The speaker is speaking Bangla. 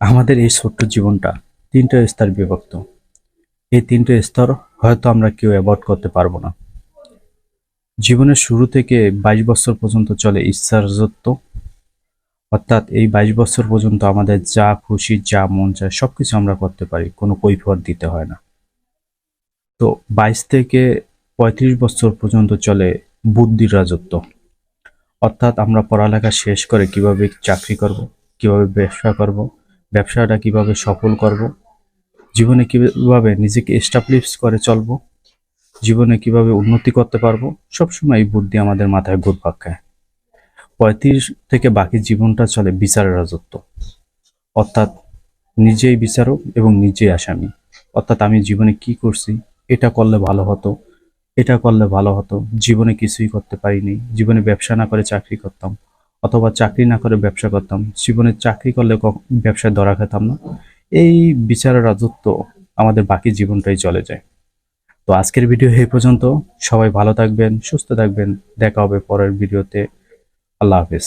আমাদের এই ছোট্ট জীবনটা তিনটা স্তর বিভক্ত। এই তিনটে স্তর হয়তো আমরা কেউ অ্যাভয়েড করতে পারব না। জীবনের শুরু থেকে বাইশ বছর পর্যন্ত চলে ইচ্ছারজত্ব অর্থাৎ এই বাইশ বছর পর্যন্ত আমাদের যা খুশি, যা মন চায়, সবকিছু আমরা করতে পারি, কোনো কৈফিয়ত দিতে হয় না। তো বাইশ থেকে পঁয়ত্রিশ বছর পর্যন্ত চলে বুদ্ধির রাজত্ব। অর্থাৎ আমরা পড়ালেখা শেষ করে কীভাবে চাকরি করব, কীভাবে ব্যবসা করব ব্যবসাটা কীভাবে সফল করব? জীবনে কীভাবে নিজেকে এস্টাবলিশ করে চলবো? জীবনে কীভাবে উন্নতি করতে পারব? সবসময় এই বুদ্ধি আমাদের মাথায় ঘুরপাক খায়। পঁয়ত্রিশ থেকে বাকি জীবনটা চলে বিচারের রাজত্ব। অর্থাৎ নিজেই বিচারক এবং নিজেই আসামি। অর্থাৎ আমি জীবনে কি করছি? এটা করলে ভালো হতো, এটা করলে ভালো হতো। জীবনে কিছুই করতে পারিনি। জীবনে ব্যবসা না করে চাকরি করতাম। অথবা চাকরি না করে ব্যবসা করতাম। জীবনে চাকরি করলে ব্যবসায় ধরা খেতাম না। এই বিচারের রাজত্ব আমাদের বাকি জীবনটাই চলে যায়। তো আজকের ভিডিও এই পর্যন্ত। সবাই ভালো থাকবেন, সুস্থ থাকবেন। দেখা হবে পরের ভিডিওতে। আল্লাহ হাফেজ।